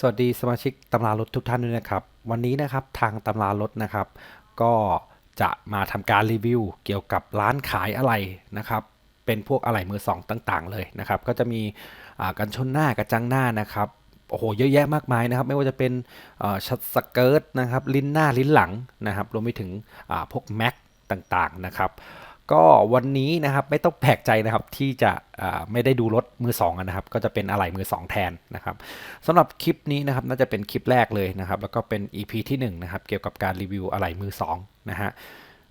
สวัสดีสมาชิกตำรารถทุกท่านด้วยนะครับ วันนี้นะครับทางตำรารถนะครับ ก็จะมาทำการรีวิวเกี่ยวกับร้านขายอะไหล่นะครับ เป็นพวกอะไหล่มือสองต่าง ๆ เลยนะครับ ก็จะมีกันชนหน้ากระจังหน้านะครับโอ้โหเยอะแยะมากมายนะครับ ไม่ว่าจะเป็นเอ่อชัดสเกิร์ตนะครับ ลิ้นหน้าลิ้นหลังนะครับรวมไปถึงพวกแม็กต่างๆนะครับ ก็วันนี้นะครับไม่ต้องแปลกใจนะครับที่จะไม่ได้ดูรถมือสองนะครับ ก็จะเป็นอะไหล่มือสองแทนนะครับสำหรับคลิปนี้นะครับน่าจะเป็นคลิปแรกเลยนะครับ แล้วก็เป็น EP ที่1นะครับเกี่ยวกับการรีวิวอะไหล่มือสองนะฮะ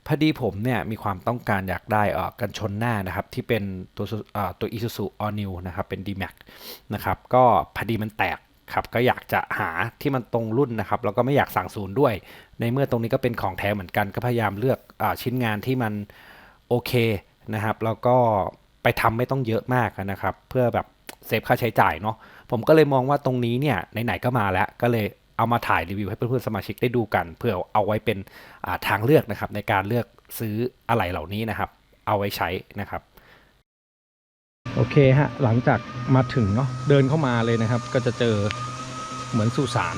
พอดีผมเนี่ยมีความต้องการอยากได้อ่อกันชนหน้านะครับที่เป็นตัวอ่อตัว Isuzu All New นะครับเป็น D-Max นะครับก็พอดีมันแตกครับก็อยากจะหาที่มันตรงรุ่นนะครับแล้วก็ไม่อยากสั่งศูนย์ด้วย ในเมื่อตรงนี้ก็เป็นของแท้เหมือนกันก็พยายามเลือกอชิ้นงานที่มัน เคนะครับแล้วก็ไปทำไม่ต้องเยอะมากนะครับ เพื่อแบบเซฟค่าใช้จ่ายเนาะผมก็เลยมองว่าตรงนี้เนี่ยไหนๆก็มาแล้วก็เลยเอามาถ่ายรีวิวให้เพื่อนๆสมาชิกได้ดูกัน เพื่อเอาไว้เป็นาทางเลือกนะครับ ในการเลือกซื้ออะไหล่เหล่านี้นะครับ เอาไว้ใช้นะครับ โอเคฮะหลังจากมาถึงเนาะเดินเข้ามาเลยนะครับ ก็จะเจอเหมือนสุสาน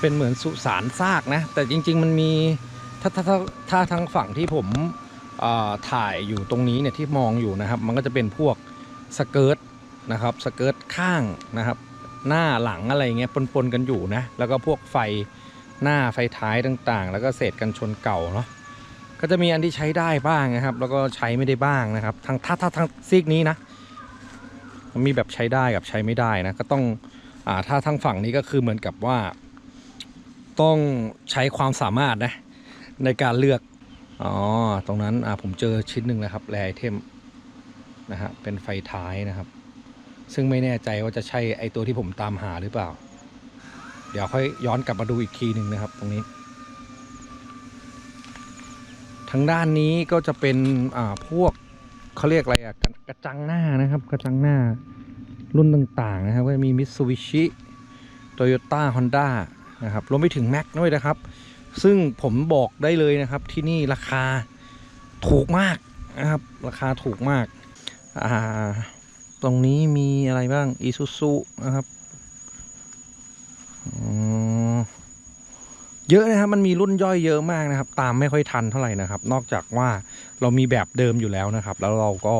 เป็นเหมือนสุสานซากนะ แต่จริง ๆ มันมี ถ้าถ้าถ้าถ้าทางฝั่งที่ผมถ่ายอยู่ตรงนี้เนี่ยที่มองอยู่นะครับ มันก็จะเป็นพวกสเกิร์ตนะครับสเกิร์ตข้างนะครับ หน้าหลังอะไรเงี้ยปนๆกันอยู่นะแล้วก็พวกไฟหน้าไฟท้ายต่างๆ แล้วก็เศษกันชนเก่าเนาะก็จะมีอันที่ใช้ได้บ้างนะครับ แล้วก็ใช้ไม่ได้บ้างนะครับทางถ้าถ้าทางซีกนี้นะมันมีแบบใช้ได้กับใช้ไม่ได้นะก็ต้องอ่าถ้าทางฝั่งนี้ก็คือเหมือนกับว่า ต้องใช้ความสามารถนะ ในการเลือก อ๋อ ตรงนั้นอ่าผมเจอชิ้นหนึ่งนะครับแรไอเทมนะฮะเป็นไฟท้ายนะครับ ซึ่งไม่แน่ใจว่าจะใช่ไอตัวที่ผมตามหาหรือเปล่า เดี๋ยวค่อยย้อนกลับมาดูอีกทีหนึ่งนะครับ ตรงนี้ทางด้านนี้ก็จะเป็นอ่าพวกเขาเรียกอะไรอะกระกระจังหน้านะครับ กระจังหน้ารุ่นต่างๆนะครับก็จะมี Mitsubishi Toyota Honda นะครับรวมไปถึง Mac ด้วยนะครับ ซึ่งผมบอกได้เลยนะครับที่นี่ราคาถูกมากนะครับ ราคาถูกมาก อ่า ตรงนี้มีอะไรบ้าง Isuzu นะครับเยอะนะครับ มันมีรุ่นย่อยเยอะมากนะครับ ตามไม่ค่อยทันเท่าไหร่นะครับ นอกจากว่าเรามีแบบเดิมอยู่แล้วนะครับ แล้วเราก็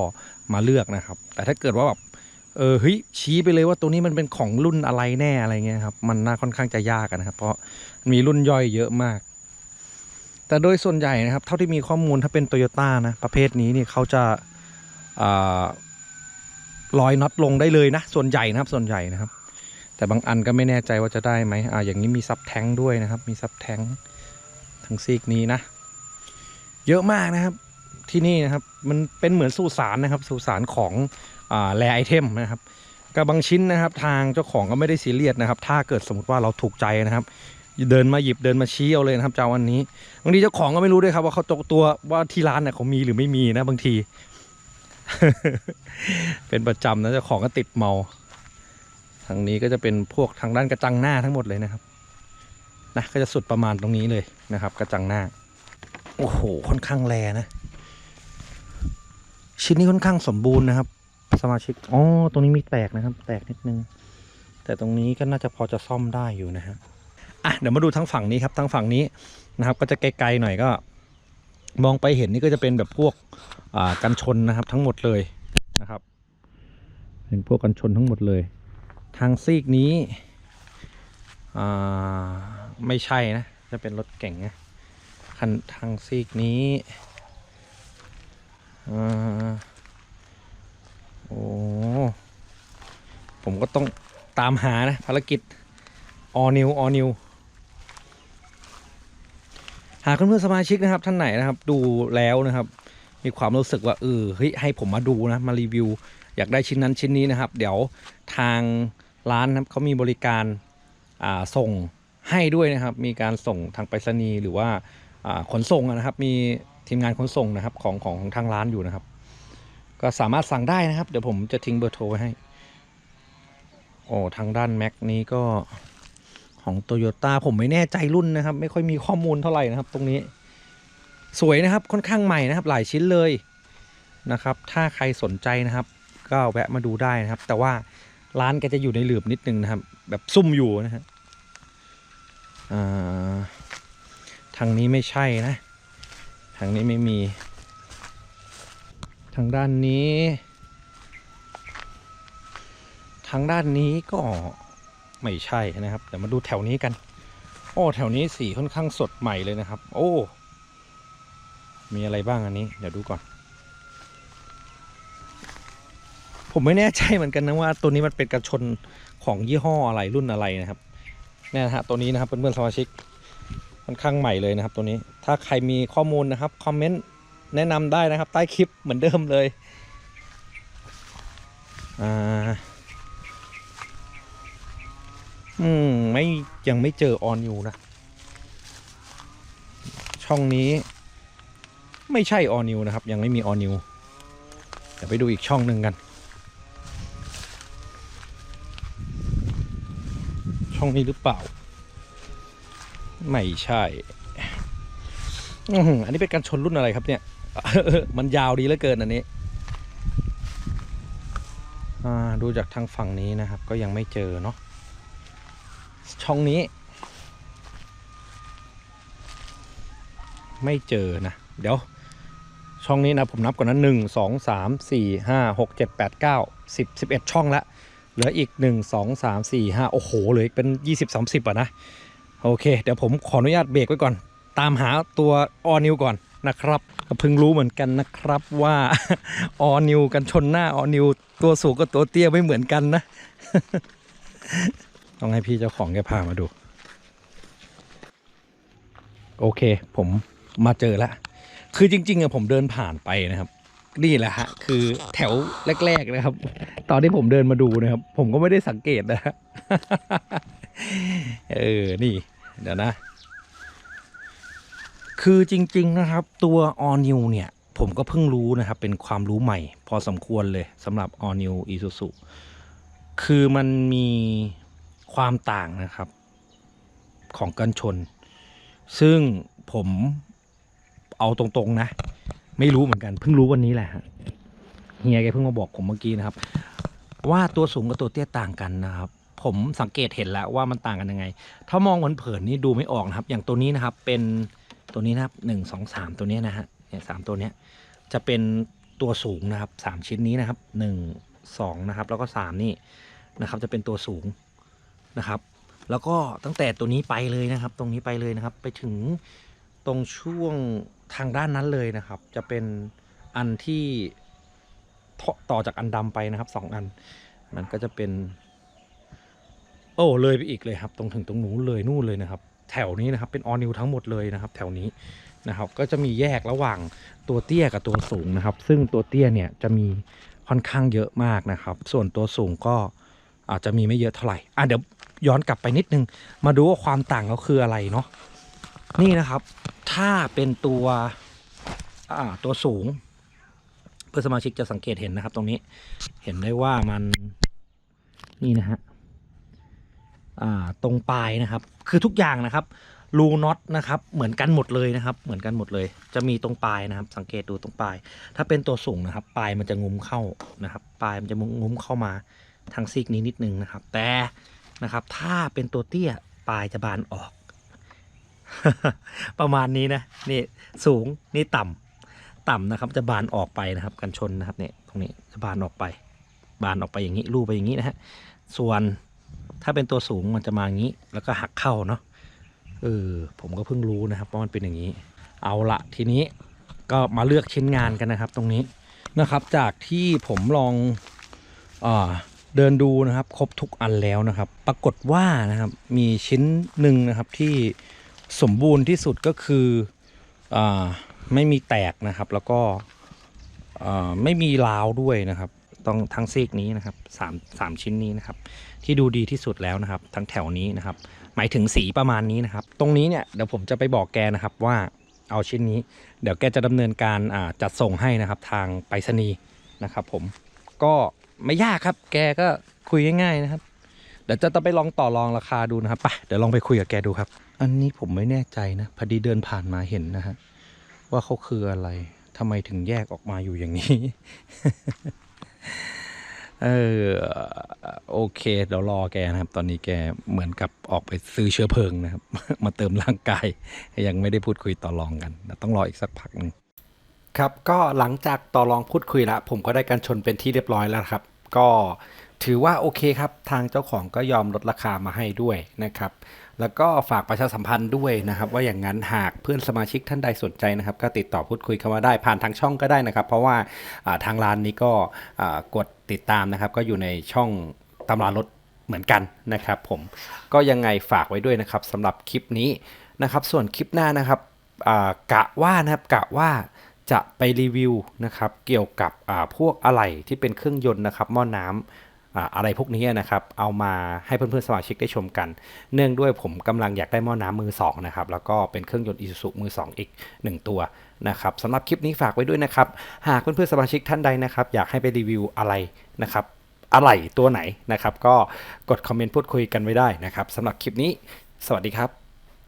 มาเลือกนะครับ แต่ถ้าเกิดว่าแบบ เออเฮ้ยชี้ไปเลยว่าตัวนี้มันเป็นของรุ่นอะไรแน่อะไรเงี้ยครับ มันน่าค่อนข้างจะยากนะครับ เพราะมีรุ่นย่อยเยอะมาก แต่โดยส่วนใหญ่นะครับ เท่าที่มีข้อมูลถ้าเป็นโตโยต้านะประเภทนี้นี่เขาจะอ่าลอยน็อตลงได้เลยนะ ส่วนใหญ่นะครับส่วนใหญ่นะครับ แต่บางอันก็ไม่แน่ใจว่าจะได้ไหมอ่าอย่างนี้มีซับแท้งด้วยนะครับ มีซับแท้งทั้งซีกนี้นะ เยอะมากนะครับ ที่นี่นะครับ มันเป็นเหมือนสุสานนะครับสุสานของอ่าแรไอเทมนะครับกับบางชิ้นนะครับ ทางเจ้าของก็ไม่ได้ซีเรียสนะครับ ถ้าเกิดสมมติว่าเราถูกใจนะครับ เดินมาหยิบเดินมาชี้เอาเลยนะครับเจ้าวันนี้บางทีเจ้าของก็ไม่รู้ด้วยครับ ว่าเขาตกตัวว่าที่ร้านเนี่ยเขามีหรือไม่มีนะบางที เป็นประจำนะเจ้าของก็ติดเมาทางนี้ก็จะเป็นพวกทางด้านกระจังหน้าทั้งหมดเลยนะครับนะก็จะสุดประมาณตรงนี้เลยนะครับ กระจังหน้า โอ้โหค่อนข้างแรนะ ชิ้นนี้ค่อนข้างสมบูรณ์นะครับ สมาชิกอ๋อตรงนี้มีแตกนะครับ แตกนิดนึง แต่ตรงนี้ก็น่าจะพอจะซ่อมได้อยู่นะฮะอะเดี๋ยวมาดูทั้งฝั่งนี้ครับทั้งฝั่งนี้นะครับ ก็จะไกลๆหน่อยก็ มองไปเห็นนี่ก็จะเป็นแบบพวกอ่ากันชนนะครับ ทั้งหมดเลยนะครับ เป็นพวกกันชนทั้งหมดเลย ทางซีกนี้อ่าไม่ใช่นะ จะเป็นรถเก่งนะคันทางซีกนี้ อ่าโอ้ผมก็ต้องตามหานะ ภารกิจออนิวออนิวหากเพื่อนๆสมาชิกนะครับ ท่านไหนนะครับ ดูแล้วนะครับ มีความรู้สึกว่าเออเฮ้ยให้ผมมาดูนะ มารีวิว อยากได้ชิ้นนั้นชิ้นนี้นะครับ เดี๋ยวทางร้านนะครับเขามีบริการอ่าส่งให้ด้วยนะครับ มีการส่งทางไปรษณีย์หรือว่าขนส่งนะครับ มี ทีมงานขนส่งนะครับของของของทางร้านอยู่นะครับ ก็สามารถสั่งได้นะครับ เดี๋ยวผมจะทิ้งเบอร์โทรไว้ให้โอ้ทางด้านแม็กนี้ก็ของโตโยต้าผมไม่แน่ใจรุ่นนะครับ ไม่ค่อยมีข้อมูลเท่าไหร่นะครับ ตรงนี้ สวยนะครับค่อนข้างใหม่นะครับ หลายชิ้นเลยนะครับ ถ้าใครสนใจนะครับ ก็แวะมาดูได้นะครับ แต่ว่าร้านแกจะอยู่ในหลืบนิดนึงนะครับ แบบซุ่มอยู่นะฮะทางนี้ไม่ใช่นะ ทางนี้ไม่มี ทางด้านนี้ ทางด้านนี้ก็ไม่ใช่นะครับเดี๋ยวมาดูแถวนี้กัน โอ้แถวนี้สีค่อนข้างสดใหม่เลยนะครับ โอ้ มีอะไรบ้างอันนี้ เดี๋ยวดูก่อน ผมไม่แน่ใจเหมือนกันนะว่าตัวนี้มันเป็นกระชนของยี่ห้ออะไรรุ่นอะไรนะครับเนี่ยนะฮะตัวนี้นะครับเพื่อนๆสมาชิก ค่อนข้างใหม่เลยนะครับตัวนี้ ถ้าใครมีข้อมูลนะครับคอมเมนต์แนะนำได้นะครับ ใต้คลิปเหมือนเดิมเลยอ่าอืมไม่ยังไม่เจอออนอยู่นะ ช่องนี้ ไม่ใช่ออนิวนะครับ ยังไม่มีออนิวเดี๋ยวไปดูอีกช่องหนึ่งกัน ช่องนี้หรือเปล่า ไม่ใช่ อันนี้เป็นการชนรุ่นอะไรครับเนี่ย มันยาวดีเหลือเกินอันนี้ ดูจากทางฝั่งนี้นะครับ ก็ยังไม่เจอเนาะ ช่องนี้ ไม่เจอนะ เดี๋ยว ช่องนี้นะผมนับก่อนนะหนึ่งสองสามสี่ห้าหกเจ็ดแปดเก้าสิบสิบเอ็ดช่องละ เหลืออีกหนึ่งสองสามสี่ห้าโอ้โห เหลืออีกเป็นยี่สิบสามสิบอะนะ โอเค เดี๋ยวผมขออนุญาตเบรกไว้ก่อน ตามหาตัวออนิวก่อนนะครับก็เพิ่งรู้เหมือนกันนะครับว่าออนิวกันชนหน้าออนิวตัวสูงกับตัวเตี้ยไม่เหมือนกันนะ ต้องให้พี่เจ้าของแกพามาดู โอเค ผมมาเจอแล้วคือจริงๆอะผมเดินผ่านไปนะครับ นี่แหละฮะ คือแถวแรกๆนะครับ ตอนที่ผมเดินมาดูนะครับ ผมก็ไม่ได้สังเกตนะฮะเออ นี่ เดี๋ยวนะ คือจริง ๆ นะครับ ตัว All New เนี่ย ผมก็เพิ่งรู้นะครับ เป็นความรู้ใหม่ พอสมควรเลยสำหรับ All New Isuzu คือมันมีความต่างนะครับ ของกันชน ซึ่งผมเอาตรงๆนะ ไม่รู้เหมือนกัน เพิ่งรู้วันนี้แหละฮะเฮียแกเพิ่งมาบอกผมเมื่อกี้นะครับ ว่าตัวสูงกับตัวเตี้ยต่างกันนะครับ ผมสังเกตเห็นแล้วว่ามันต่างกันยังไง ถ้ามองเผินๆนี่ดูไม่ออกนะครับ อย่างตัวนี้นะครับเป็นตัวนี้นะครับหนึ่งสองสามตัวนี้นะฮะเนี่ยสามตัวเนี้ยจะเป็นตัวสูงนะครับสามชิ้นนี้นะครับหนึ่งสองนะครับ แล้วก็สามนี่นะครับ จะเป็นตัวสูงนะครับ แล้วก็ตั้งแต่ตัวนี้ไปเลยนะครับ ตรงนี้ไปเลยนะครับ ไปถึงตรงช่วงทางด้านนั้นเลยนะครับ จะเป็นอันที่ต่อจากอันดำไปนะครับสองอัน มันก็จะเป็น โอ้เลยไปอีกเลยครับ ตรงถึงตรงนู้นเลยนู่นเลยนะครับ แถวนี้นะครับเป็นออนิวทั้งหมดเลยนะครับ แถวนี้นะครับ ก็จะมีแยกระหว่างตัวเตี้ยกับตัวสูงนะครับ ซึ่งตัวเตี้ยเนี่ยจะมีค่อนข้างเยอะมากนะครับ ส่วนตัวสูงก็อาจจะมีไม่เยอะเท่าไหร่อะเดี๋ยวย้อนกลับไปนิดนึง มาดูว่าความต่างเขาคืออะไรเนาะนี่นะครับ ถ้าเป็นตัวอ่าตัวสูง เพื่อสมาชิกจะสังเกตเห็นนะครับ ตรงนี้เห็นได้ว่ามันนี่นะฮะ ตรงปลายนะครับ คือทุกอย่างนะครับรูน็อตนะครับเหมือนกันหมดเลยนะครับ เหมือนกันหมดเลย จะมีตรงปลายนะครับ สังเกตดูตรงปลาย ถ้าเป็นตัวสูงนะครับ ปลายมันจะงุ้มเข้านะครับ ปลายมันจะงุ้มเข้ามาทางซีกนี้นิดนึงนะครับ แต่นะครับ ถ้าเป็นตัวเตี้ยปลายจะบานออก ประมาณนี้นะนี่สูงนี่ต่ำต่ำนะครับ จะบานออกไปนะครับ กันชนนะครับเนี่ยตรงนี้จะบานออกไป บานออกไปอย่างนี้รูไปอย่างนี้นะฮะส่วน ถ้าเป็นตัวสูงมันจะมาอย่างนี้ แล้วก็หักเข้าเนาะเออผมก็เพิ่งรู้นะครับว่ามันเป็นอย่างนี้ เอาละทีนี้ก็มาเลือกชิ้นงานกันนะครับตรงนี้นะครับจากที่ผมลองอเดินดูนะครับ ครบทุกอันแล้วนะครับ ปรากฏว่านะครับมีชิ้นหนึ่งนะครับที่สมบูรณ์ที่สุดก็คืออไม่มีแตกนะครับ แล้วก็ไม่มีราวด้วยนะครับ ต้องทั้งซีกนี้นะครับสามสามชิ้นนี้นะครับ ที่ดูดีที่สุดแล้วนะครับ ทั้งแถวนี้นะครับ หมายถึงสีประมาณนี้นะครับ ตรงนี้เนี่ยเดี๋ยวผมจะไปบอกแกนะครับว่าเอาชิ้นนี้ เดี๋ยวแกจะดำเนินการอ่าจัดส่งให้นะครับ ทางไปรษณีย์นะครับ ผมก็ไม่ยากครับ แกก็คุยง่ายๆนะครับเดี๋ยวจะต้องไปลองต่อรองราคาดูนะครับไปเดี๋ยวลองไปคุยกับแกดูครับ อันนี้ผมไม่แน่ใจนะพอดีเดินผ่านมาเห็นนะฮะว่าเขาคืออะไรทำไมถึงแยกออกมาอยู่อย่างนี้ เออโอเคเดี๋ยวรอแกนะครับ ตอนนี้แกเหมือนกับออกไปซื้อเชื้อเพลิงนะครับ มาเติมร่างกาย ยังไม่ได้พูดคุยต่อรองกันต้องรออีกสักพักหนึ่งครับก็หลังจากต่อรองพูดคุยแล้วผมก็ได้การชนเป็นที่เรียบร้อยแล้วครับ ก็ถือว่าโอเคครับ ทางเจ้าของก็ยอมลดราคามาให้ด้วยนะครับ แล้วก็ฝากประชาสัมพันธ์ด้วยนะครับ ว่าอย่างนั้นหากเพื่อนสมาชิกท่านใดสนใจนะครับ ก็ติดต่อพูดคุยเข้ามาได้ผ่านทางช่องก็ได้นะครับ เพราะว่าทางร้านนี้ก็กดติดตามนะครับ ก็อยู่ในช่องตำรารถเหมือนกันนะครับ ผมก็ยังไงฝากไว้ด้วยนะครับสำหรับคลิปนี้นะครับ ส่วนคลิปหน้านะครับกะว่านะครับกะว่าจะไปรีวิวนะครับ เกี่ยวกับพวกอะไหล่ที่เป็นเครื่องยนต์นะครับหม้อน้ำอ่า อะไรพวกนี้นะครับ เอามาให้เพื่อนๆสมาชิกได้ชมกัน เนื่องด้วยผมกำลังอยากได้หม้อน้ำมือสองนะครับ แล้วก็เป็นเครื่องยนต์อิซูซุมือสองอีก 1 ตัวนะครับสำหรับคลิปนี้ฝากไว้ด้วยนะครับ หากเพื่อนๆสมาชิกท่านใดนะครับ อยากให้ไปรีวิวอะไรนะครับอะไรตัวไหนนะครับ ก็กดคอมเมนต์พูดคุยกันไว้ได้นะครับสำหรับคลิปนี้ สวัสดีครับ